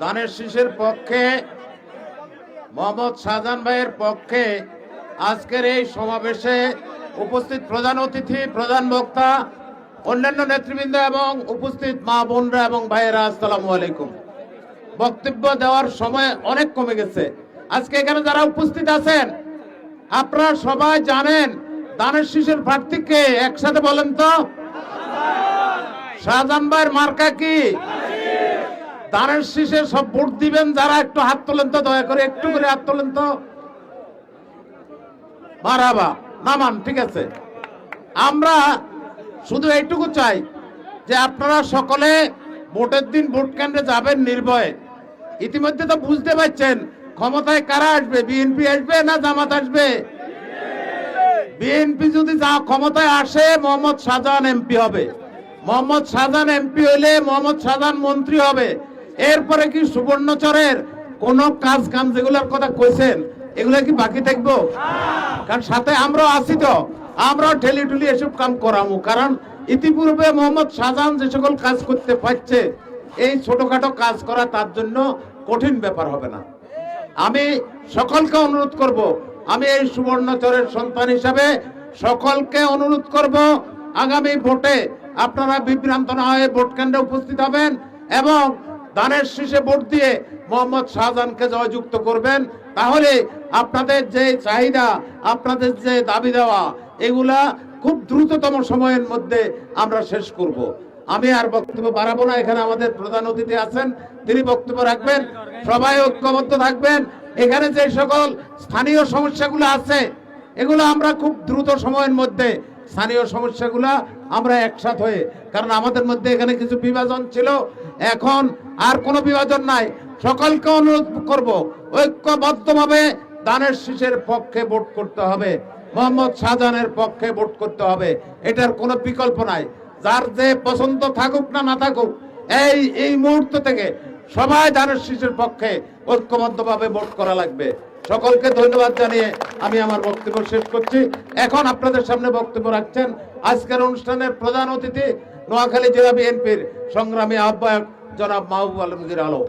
দানের শীষের পক্ষে, মোহাম্মদ শাহজাহান ভাইয়ের পক্ষে আজকের এই সমাবেশে উপস্থিত প্রধান অতিথি, প্রধান বক্তা, অন্যান্য নেতৃবৃন্দ এবং উপস্থিত মা বোনরা এবং ভাইয়েরা, আসসালামু আলাইকুম। বক্তব্য দেওয়ার সময় অনেক কমে গেছে। আজকে এখানে যারা উপস্থিত আছেন, আপনারা সবাই জানেন দানের শীষের প্রার্থীকে একসাথে বলেন তো। শাহজাহান ভাইয়ের মার্কা কি? দানের শীষে সব ভোট দিবেন, যারা একটু হাত তোলেন তো, দয়া করে একটু করে হাত তোলেন তো। মারাবা নামান, ঠিক আছে। আমরা শুধু এইটুকু চাই যে আপনারা সকলে ভোটের দিন ভোট কেন্দ্রে যাবেন নির্ভয়ে। ইতিমধ্যে তো বুঝতে পারছেন ক্ষমতায় কারা আসবে, বিএনপি আসবে না জামাত আসবে? বিএনপি যদি যা ক্ষমতায় আসে, মোহাম্মদ শাহজাহান এমপি হবে। মোহাম্মদ শাহজাহান এমপি হইলে মোহাম্মদ শাহজাহান মন্ত্রী হবে। এরপরে কি সুবর্ণচরের কোন কাজ কাম যেগুলোর কথা কইছেন, এগুলো কি বাকি থাকব? কারণ সাথে আমরা আছি তো। আমরাও ঠেলি ঠুলি এসব কাম করামু। কারণ ইতিপূর্বে মোহাম্মদ শাহজাহান যে সকল কাজ করতে পারছে, এই ছোটখাটো কাজ করা তার জন্য কঠিন ব্যাপার হবে না। আমি সকলকে অনুরোধ করব, আমি এই সুবর্ণচরের সন্তান হিসাবে সকলকে অনুরোধ করব, আগামী ভোটে আপনারা বিভ্রান্ত না হয়ে ভোট কেন্দ্রে উপস্থিত হবেন এবং দানের শীষে ভোট দিয়ে মোহাম্মদ শাহজাহানকে জয়যুক্ত করবেন, তাহলে আপনাদের যে চাহিদা, আপনাদের যে দাবি দেওয়া, এগুলা খুব দ্রুততম সময়ের মধ্যে আমরা শেষ করব। আমি আর বক্তব্য বাড়াবো না, এখানে আমাদের প্রধান অতিথি আছেন, তিনি বক্তব্য রাখবেন, সবাই ঐক্যবদ্ধ থাকবেন। এখানে যে সকল স্থানীয় সমস্যাগুলো আছে, এগুলো আমরা খুব দ্রুত সময়ের মধ্যে স্থানীয় সমস্যাগুলো আমরা একসাথ হয়ে, কারণ আমাদের মধ্যে এখানে কিছু বিভাজন ছিল, এখন আর কোনো বিভাজন নাই। সকলকে অনুরোধ করব, ঐক্যবদ্ধভাবে দানের শীষের পক্ষে ভোট করতে হবে, মোহাম্মদ শাহজাহানের পক্ষে ভোট করতে হবে, এটার কোনো বিকল্প নাই। যার যে পছন্দ থাকুক না না থাকুক, এই এই মুহূর্ত থেকে সবাই দানের শীষের পক্ষে ঐক্যবদ্ধভাবে ভোট করা লাগবে। সকলকে ধন্যবাদ জানিয়ে আমি আমার বক্তব্য শেষ করছি। এখন আপনাদের সামনে বক্তব্য রাখছেন আজকের অনুষ্ঠানের প্রধান অতিথি নোয়াখালী জেলা বিএনপির সংগ্রামী আহ্বায়ক জনাব মাহবুব আলমগীর আলম।